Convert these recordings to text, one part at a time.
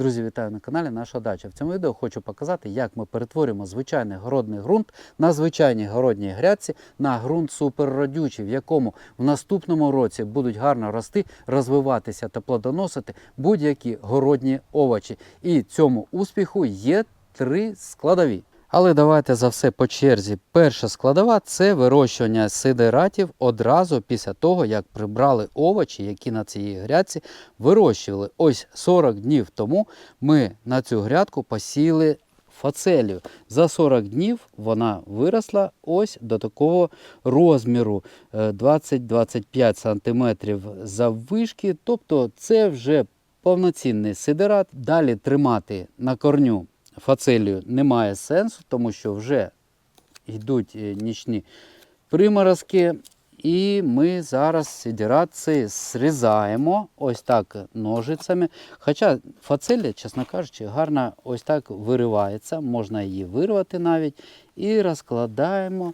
Друзі, вітаю на каналі Наша Дача. В цьому відео хочу показати, як ми перетворюємо звичайний городний ґрунт на звичайній городній грядці на ґрунт суперродючий, в якому в наступному році будуть гарно рости, розвиватися та плодоносити будь-які городні овочі. І цьому успіху є три складові. Але давайте за все по черзі. Перша складова це вирощування сидератів одразу після того, як прибрали овочі, які на цій грядці вирощували. Ось 40 днів тому ми на цю грядку посіяли фацелію. За 40 днів вона виросла ось до такого розміру е, 20-25 см заввишки. Тобто це вже повноцінний сидерат. Далі тримати на корню фацелію немає сенсу, тому що вже йдуть е, нічні приморозки. І ми зараз сидерат цей ось так ножицями. Хоча фацелія, чесно кажучи, гарно ось так виривається, можна її вирвати навіть. І розкладаємо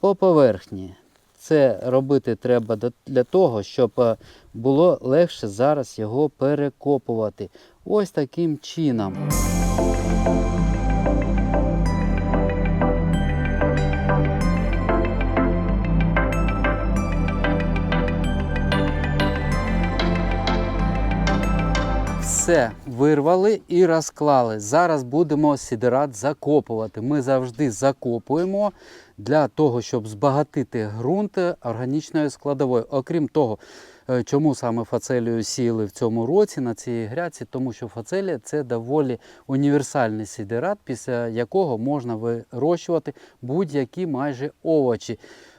по поверхні. Це робити треба для того, щоб е, було легше зараз його перекопувати. Ось таким чином. Все вирвали і розклали. Зараз будемо сідерат закопувати. Ми завжди закопуємо для того, щоб збагатити ґрунт органічною складовою. Окрім того, е, чому саме фацелію сіяли в цьому році на цій грядці, тому що фацелія це доволі універсальний сідерат, після якого можна вирощувати будь-які майже овочі.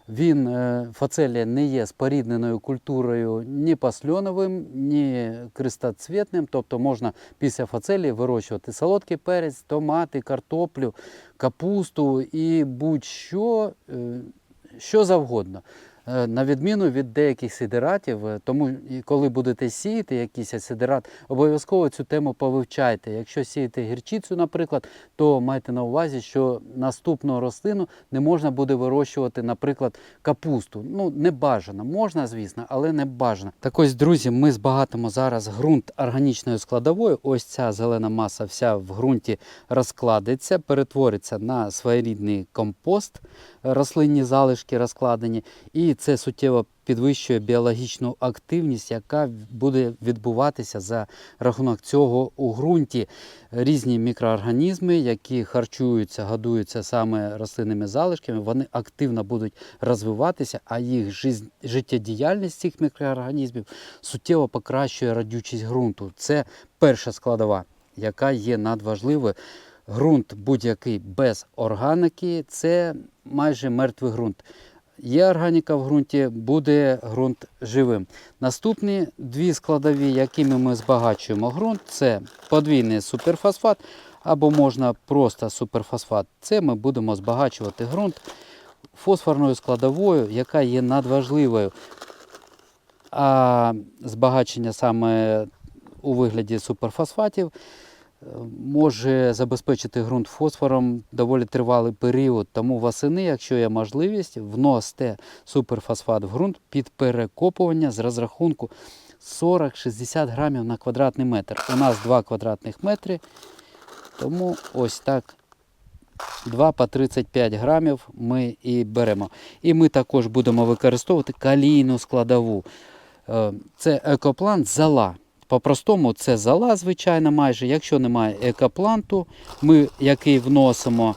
Він фацелі фацелія не є спорідненою культурою ні пасльоновим, ні крестоцвітним, тобто можна після фацелії вирощувати солодкий перець, томати, картоплю, капусту і будь-що е, що завгодно. Е, На відміну від деяких сидератів, е, тому коли будете сіяти якийсь сидерат, обов'язково цю тему повивчайте. Якщо сієте гірчицю, наприклад, то майте на увазі, що наступну рослину не можна буде вирощувати, наприклад, капусту. Ну, не бажано. Можна, звісно, але не бажано. Так ось, друзі, ми збагатимо зараз ґрунт органічною складовою. Ось ця зелена маса вся в ґрунті розкладеться, перетвориться на своєрідний компост, рослинні залишки розкладені, і це суттєво підвищує біологічну активність, яка буде відбуватися за рахунок цього у ґрунті. Різні мікроорганізми, які харчуються, годуються саме рослинними залишками, вони активно будуть розвиватися, а їх життєдіяльність цих мікроорганізмів суттєво покращує радючість ґрунту. Це перша складова, яка є надважливою. Ґрунт будь-який без органіки це майже мертвий ґрунт. Є органіка в ґрунті, буде ґрунт живим. Наступні дві складові, якими ми збагачуємо ґрунт, це подвійний суперфосфат або можна просто суперфосфат. Це ми будемо збагачувати ґрунт фосфорною складовою, яка є надважливою. А збагачення саме у вигляді суперфосфатів може забезпечити ґрунт фосфором доволі тривалий період. Тому восени, якщо є можливість, вносите суперфосфат в ґрунт під перекопування з розрахунку 40-60 грамів на квадратний метр. У нас 2 квадратних метри, тому ось так 2 по 35 грамів ми і беремо. І ми також будемо використовувати калійну складову. Е, Це екоплант зала. По-простому це зала, звичайно, майже. Якщо немає екопланту, ми який вносимо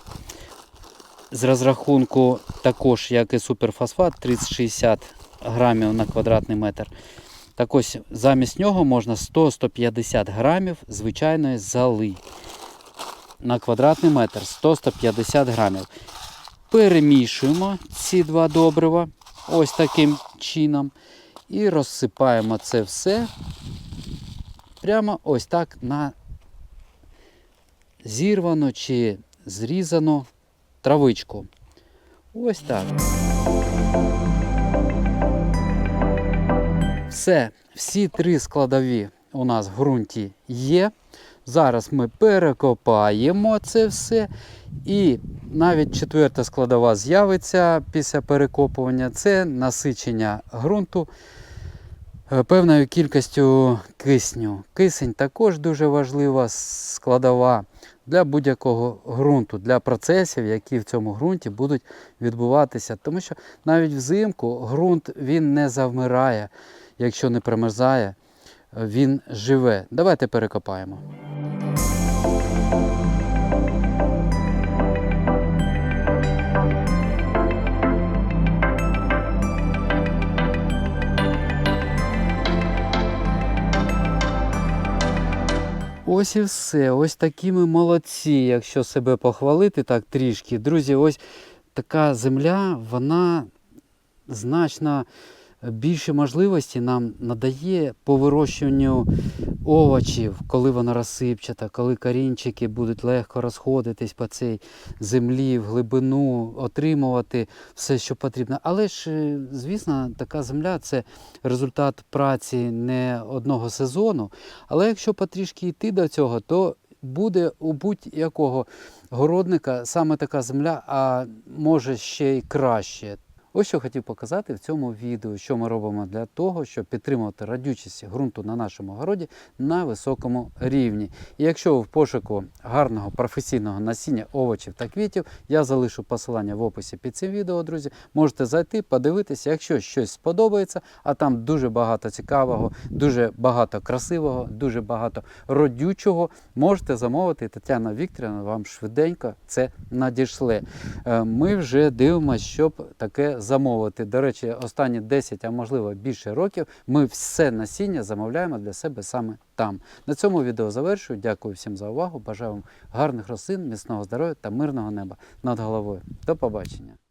з розрахунку також, як і суперфосфат, 30-60 грамів на квадратний метр. Так ось замість нього можна 100-150 грамів звичайної зали на квадратний метр 100-150 грамів. Перемішуємо ці два добрива ось таким чином. І розсипаємо це все прямо ось так на зірвану чи зрізану травичку. Ось так. Все, всі три складові у нас в ґрунті є. Зараз ми перекопаємо це все. І навіть четверта складова з'явиться після перекопування це насичення ґрунту певною кількістю кисню. Кисень також дуже важлива складова для будь-якого ґрунту, для процесів, які в цьому ґрунті будуть відбуватися. Тому що навіть взимку ґрунт він не завмирає, якщо не примерзає, е, він живе. Давайте перекопаємо. Ось і все. Ось такі ми молодці, якщо себе похвалити так трішки. Друзі, ось така земля, вона значно більше можливості нам надає по вирощуванню овочів, коли вона розсипчата, коли корінчики будуть легко розходитись по цій землі в глибину, отримувати все, що потрібно. Але ж, е, звісно, така земля це результат праці не одного сезону. Але якщо потрішки йти до цього, то буде у будь-якого городника саме така земля, а може ще й краще. Ось що хотів показати в цьому відео, що ми робимо для того, щоб підтримувати радючість ґрунту на нашому городі на високому рівні. І якщо ви в пошуку гарного професійного насіння овочів та квітів, я залишу посилання в описі під цим відео, друзі. Можете зайти, подивитися, якщо щось сподобається, а там дуже багато цікавого, дуже багато красивого, дуже багато родючого. Можете замовити. і Тетяна Вікторівна вам швиденько це надішле. Е, Ми вже дивимося, щоб таке замовити. До речі, останні 10, а можливо більше років, ми все насіння замовляємо для себе саме там. На цьому відео завершую. Дякую всім за увагу. Бажаю вам гарних рослин, міцного здоров'я та мирного неба над головою. До побачення.